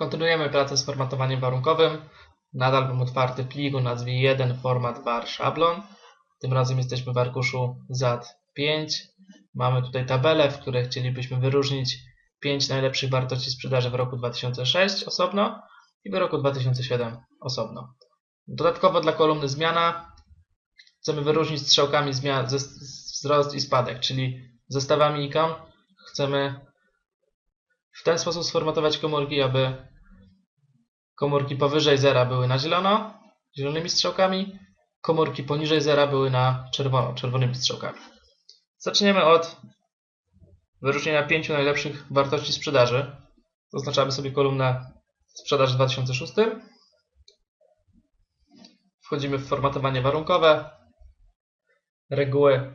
Kontynuujemy pracę z formatowaniem warunkowym. Nadal mam otwarty plik o nazwie 1 format var szablon. Tym razem jesteśmy w arkuszu ZAT5. Mamy tutaj tabelę, w której chcielibyśmy wyróżnić 5 najlepszych wartości sprzedaży w roku 2006 osobno i w roku 2007 osobno. Dodatkowo dla kolumny zmiana chcemy wyróżnić strzałkami zmian wzrost i spadek, czyli zestawami ikon chcemy w ten sposób sformatować komórki, aby komórki powyżej zera były na zielono, zielonymi strzałkami, komórki poniżej zera były na czerwono, czerwonymi strzałkami. Zaczniemy od wyróżnienia pięciu najlepszych wartości sprzedaży. Zaznaczamy sobie kolumnę sprzedaż w 2006. Wchodzimy w formatowanie warunkowe, reguły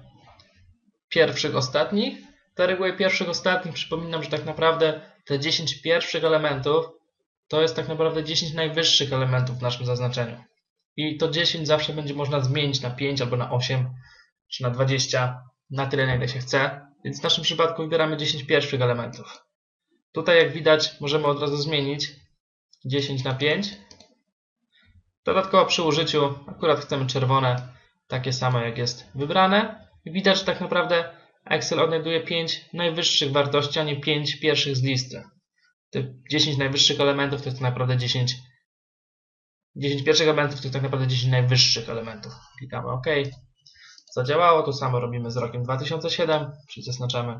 pierwszych, ostatnich. Te reguły pierwszych, ostatnich przypominam, że tak naprawdę te 10 pierwszych elementów to jest tak naprawdę 10 najwyższych elementów w naszym zaznaczeniu. I to 10 zawsze będzie można zmienić na 5 albo na 8 czy na 20 na tyle, na ile się chce. Więc w naszym przypadku wybieramy 10 pierwszych elementów. Tutaj jak widać możemy od razu zmienić 10 na 5. Dodatkowo przy użyciu akurat chcemy czerwone takie samo jak jest wybrane. Widać, że tak naprawdę Excel odnajduje 5 najwyższych wartości, a nie 5 pierwszych z listy. Te 10 najwyższych elementów to jest tak naprawdę 10 10 pierwszych elementów to tak naprawdę 10 najwyższych elementów. Klikamy OK. Zadziałało. To samo robimy z rokiem 2007, czyli zaznaczamy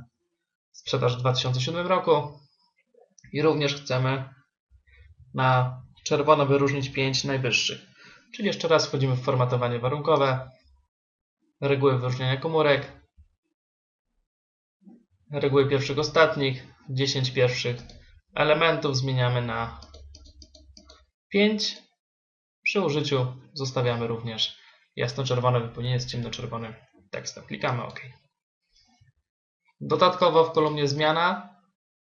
sprzedaż w 2007 roku. I również chcemy na czerwono wyróżnić 5 najwyższych. Czyli jeszcze raz wchodzimy w formatowanie warunkowe, reguły wyróżniania komórek, reguły pierwszych ostatnich, 10 pierwszych elementów zmieniamy na 5. Przy użyciu zostawiamy również jasno-czerwone wypełnienie z ciemno-czerwonym tekstem. Klikamy OK. Dodatkowo w kolumnie zmiana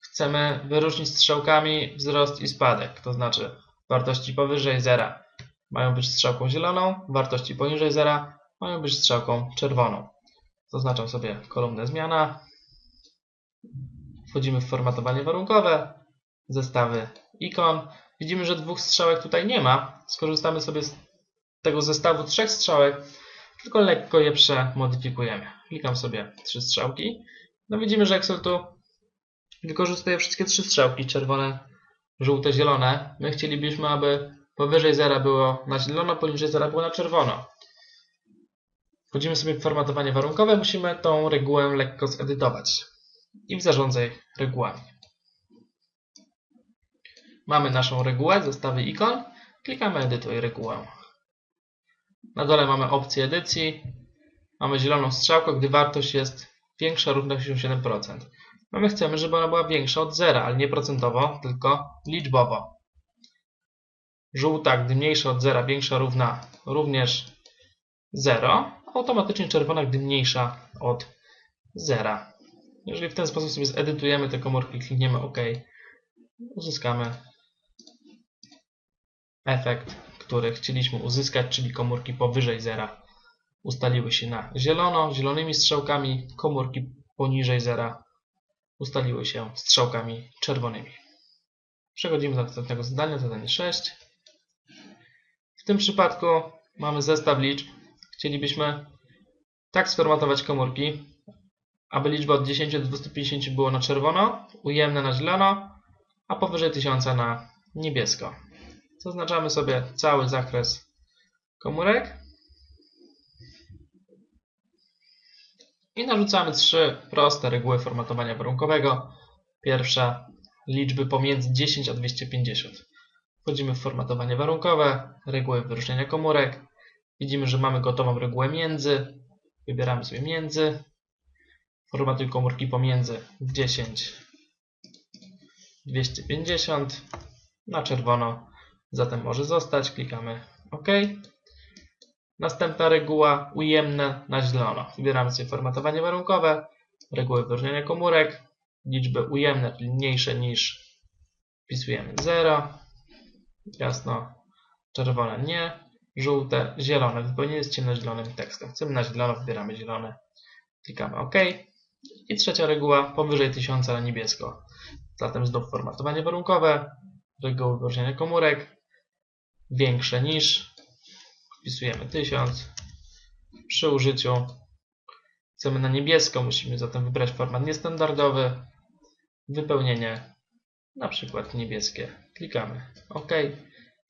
chcemy wyróżnić strzałkami wzrost i spadek, to znaczy wartości powyżej zera mają być strzałką zieloną, wartości poniżej zera mają być strzałką czerwoną. Zaznaczam sobie kolumnę zmiana. Wchodzimy w formatowanie warunkowe, zestawy ikon. Widzimy, że dwóch strzałek tutaj nie ma. Skorzystamy sobie z tego zestawu trzech strzałek, tylko lekko je przemodyfikujemy. Klikam sobie trzy strzałki. No widzimy, że Excel tu wykorzystuje wszystkie trzy strzałki, czerwone, żółte, zielone. My chcielibyśmy, aby powyżej zera było na zielono, poniżej zera było na czerwono. Wchodzimy sobie w formatowanie warunkowe, musimy tą regułę lekko zedytować i zarządzaj regułami. Mamy naszą regułę, zestawy ikon, klikamy edytuj regułę. Na dole mamy opcję edycji, mamy zieloną strzałkę, gdy wartość jest większa równa 87%. No my chcemy, żeby ona była większa od zera, ale nie procentowo, tylko liczbowo. Żółta, gdy mniejsza od zera, większa równa również 0, automatycznie czerwona, gdy mniejsza od zera. Jeżeli w ten sposób sobie zedytujemy te komórki, klikniemy OK, uzyskamy efekt, który chcieliśmy uzyskać, czyli komórki powyżej zera ustaliły się na zielono, zielonymi strzałkami, komórki poniżej zera ustaliły się strzałkami czerwonymi. Przechodzimy do następnego zadania, zadanie 6. W tym przypadku mamy zestaw liczb. Chcielibyśmy tak sformatować komórki, aby liczba od 10 do 250 było na czerwono, ujemne na zielono, a powyżej 1000 na niebiesko. Zaznaczamy sobie cały zakres komórek i narzucamy trzy proste reguły formatowania warunkowego. Pierwsza liczby pomiędzy 10 a 250. Wchodzimy w formatowanie warunkowe, reguły wyróżniania komórek. Widzimy, że mamy gotową regułę między. Wybieramy sobie między. Formatuj komórki pomiędzy. 10 250 na czerwono. Zatem może zostać. Klikamy OK. Następna reguła. Ujemne na zielono wybieramy sobie formatowanie warunkowe. Reguły wyróżniania komórek. Liczby ujemne, czyli mniejsze niż wpisujemy 0 jasno. Czerwone nie. Żółte, zielone. Wypełnienie z ciemnozielonym tekstem. Chcemy na zielono, wybieramy zielone. Klikamy OK i trzecia reguła, powyżej 1000 na niebiesko. Zatem znów formatowanie warunkowe, reguły wyróżniania komórek, większe niż, wpisujemy 1000. Przy użyciu chcemy na niebiesko, musimy zatem wybrać format niestandardowy, wypełnienie na przykład niebieskie. Klikamy OK,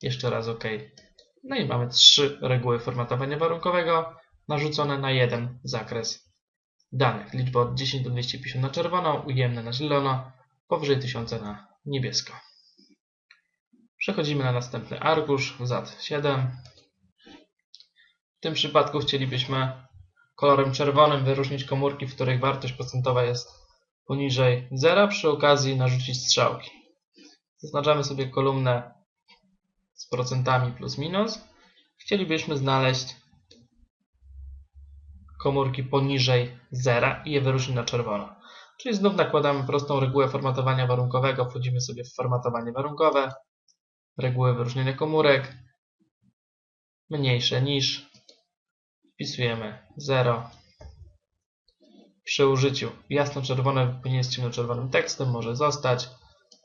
jeszcze raz OK. No i mamy trzy reguły formatowania warunkowego narzucone na jeden zakres danych. Liczba od 10 do 250 na czerwono, ujemne na zielono, powyżej 1000 na niebiesko. Przechodzimy na następny arkusz, ZAT7. W tym przypadku chcielibyśmy kolorem czerwonym wyróżnić komórki, w których wartość procentowa jest poniżej zera, przy okazji narzucić strzałki. Zaznaczamy sobie kolumnę z procentami plus minus. Chcielibyśmy znaleźć komórki poniżej zera i je wyróżnić na czerwono. Czyli znów nakładamy prostą regułę formatowania warunkowego, wchodzimy sobie w formatowanie warunkowe, reguły wyróżnienia komórek, mniejsze niż, wpisujemy 0. Przy użyciu jasno-czerwone wypełnienie z ciemno-czerwonym tekstem może zostać.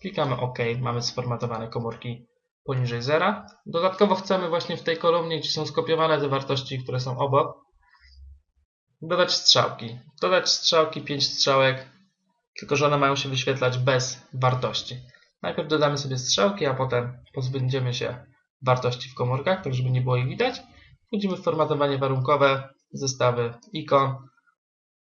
Klikamy OK, mamy sformatowane komórki poniżej zera. Dodatkowo chcemy właśnie w tej kolumnie, gdzie są skopiowane te wartości, które są obok, dodać strzałki. Dodać strzałki 5 strzałek, tylko że one mają się wyświetlać bez wartości. Najpierw dodamy sobie strzałki, a potem pozbędziemy się wartości w komórkach, tak żeby nie było ich widać. Wchodzimy w formatowanie warunkowe, zestawy ikon.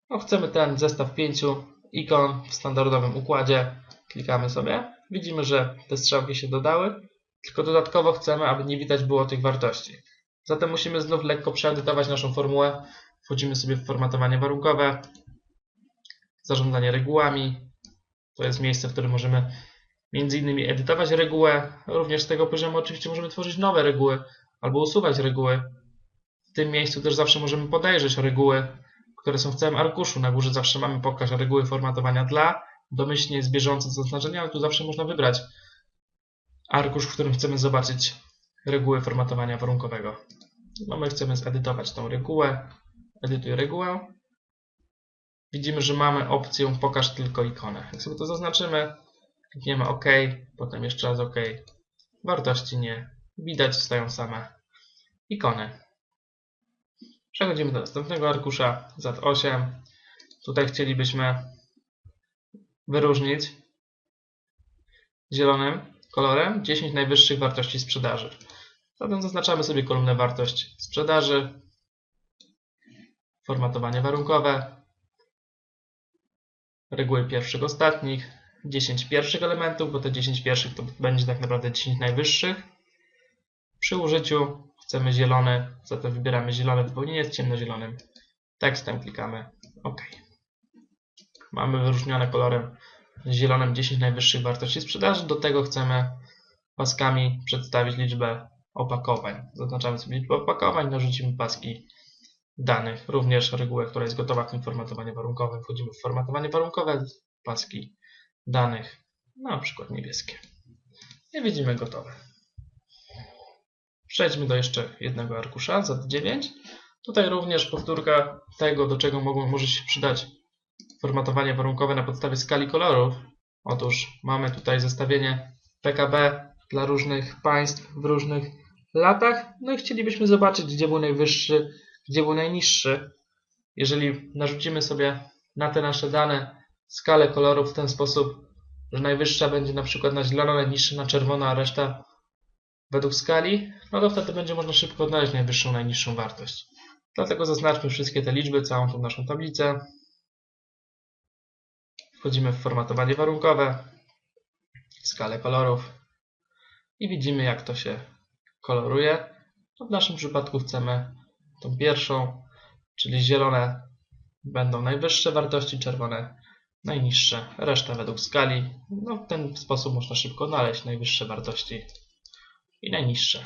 No, chcemy ten zestaw pięciu ikon w standardowym układzie. Klikamy sobie. Widzimy, że te strzałki się dodały, tylko dodatkowo chcemy, aby nie widać było tych wartości. Zatem musimy znów lekko przeedytować naszą formułę. Wchodzimy sobie w formatowanie warunkowe, zarządzanie regułami. To jest miejsce, w którym możemy między innymi edytować regułę. Również z tego poziomu oczywiście możemy tworzyć nowe reguły albo usuwać reguły. W tym miejscu też zawsze możemy podejrzeć reguły, które są w całym arkuszu. Na górze zawsze mamy pokaż reguły formatowania dla. Domyślnie jest bieżące zaznaczenie, ale tu zawsze można wybrać arkusz, w którym chcemy zobaczyć reguły formatowania warunkowego. No my chcemy zedytować tą regułę. Edytuj regułę. Widzimy, że mamy opcję pokaż tylko ikonę. Jak sobie to zaznaczymy, klikniemy OK, potem jeszcze raz OK. Wartości nie widać, stają same ikony. Przechodzimy do następnego arkusza, ZAT8. Tutaj chcielibyśmy wyróżnić zielonym kolorem 10 najwyższych wartości sprzedaży. Zatem zaznaczamy sobie kolumnę wartość sprzedaży, formatowanie warunkowe, reguły pierwszych ostatnich, 10 pierwszych elementów, bo te 10 pierwszych to będzie tak naprawdę 10 najwyższych. Przy użyciu chcemy zielony, zatem wybieramy zielone wypełnienie z ciemnozielonym tekstem, klikamy OK. Mamy wyróżnione kolorem zielonym 10 najwyższych wartości sprzedaży, do tego chcemy paskami przedstawić liczbę opakowań. Zaznaczamy sobie liczbę opakowań, narzucimy paski danych, również regułę, która jest gotowa w tym formatowaniu warunkowym. Wchodzimy w formatowanie warunkowe, paski danych, na przykład niebieskie. I widzimy gotowe. Przejdźmy do jeszcze jednego arkusza, Z9. Tutaj również powtórka tego, do czego mogą, może się przydać formatowanie warunkowe na podstawie skali kolorów. Otóż mamy tutaj zestawienie PKB dla różnych państw w różnych latach. No i chcielibyśmy zobaczyć, gdzie był najwyższy, gdzie był najniższy. Jeżeli narzucimy sobie na te nasze dane skalę kolorów w ten sposób, że najwyższa będzie na przykład na zielono, najniższa na czerwono, a reszta według skali, no to wtedy będzie można szybko odnaleźć najwyższą, najniższą wartość. Dlatego zaznaczmy wszystkie te liczby, całą tą naszą tablicę. Wchodzimy w formatowanie warunkowe, skalę kolorów i widzimy jak to się koloruje. No w naszym przypadku chcemy tą pierwszą, czyli zielone będą najwyższe wartości, czerwone najniższe, reszta według skali. No w ten sposób można szybko znaleźć najwyższe wartości i najniższe.